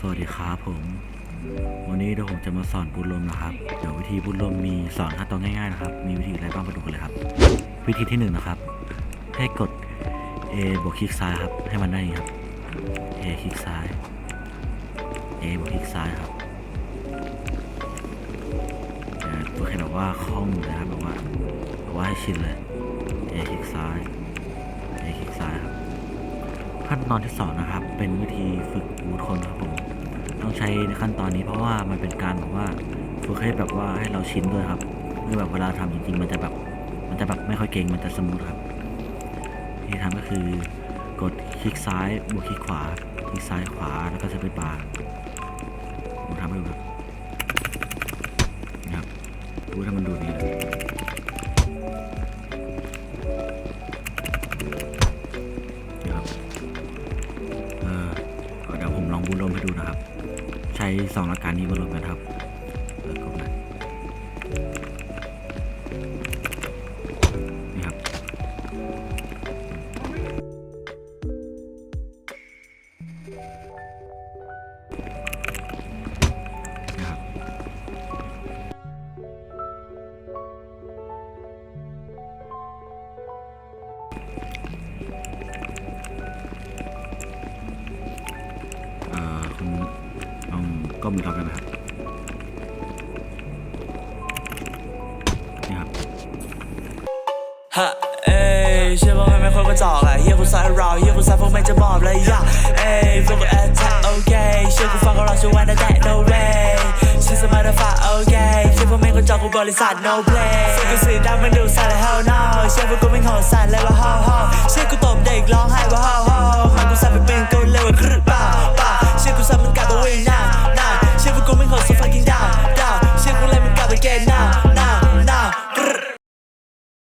สวัสดีครับผม วันนี้เดี๋ยวผมจะมาสอนบุญลมนะครับ เดี๋ยววิธีบุญลมมีสอนขั้นตอนง่ายๆนะครับ มีวิธีอะไรบ้างมาดูกันเลยครับ วิธีที่หนึ่งนะครับ ให้กด A บวกคลิกซ้ายครับ ให้มันได้ย่างครับ A คลิกซ้าย A บวกคลิกซ้ายครับตัวแค่แบบว่าคล่องนะครับแบบว่าแบบว่าให้ชินเลย ขั้นตอนที่สองนะครับ เป็นวิธีฝึกบูทคนครับผมต้องใช้ในขั้นตอนนี้เพราะว่ามันเป็นการแบบว่าฝึกให้แบบว่าให้เราชินด้วยครับเมื่อแบบเวลาทำจริงๆ มันจะแบบมันจะแบบไม่ค่อยเก่งมันจะสมูทครับที่ทำก็คือกดคลิกซ้ายบวกคลิกขวาคลิกซ้ายขวาแล้วก็จะไปบาร์ผมทำให้ดูครับนะครับดูถ้ามันดูนี่ ลองบูทลมให้ดูนะครับ ใช้สองหลักการนี้บูทลมกันครับเปิดกล้องหนะ ก้มอีกรอบได้ไหมครับนี่ครับฮะเอ้ยเชื่อว่าไม่ค่อยกระจอกอะเฮียกูสายราเฮียกูสายพวกไม่งจะมอบเลยย่าเอ้ยพวกกูแอตแทกโอเคเชื่อกูฟังก็รอชัวร์นะแต่ no way ชื่อสมาร์ทฟ้าโอเคเชื่อพวกไม่งกระจอกกูบริษัท no play เชื่อกูสีดำมันดูสายเลย hell no เชื่อพวกกูไม่งโหดสัตว์เลยว่า ho ho เชื่อกูตบเด็กร้อง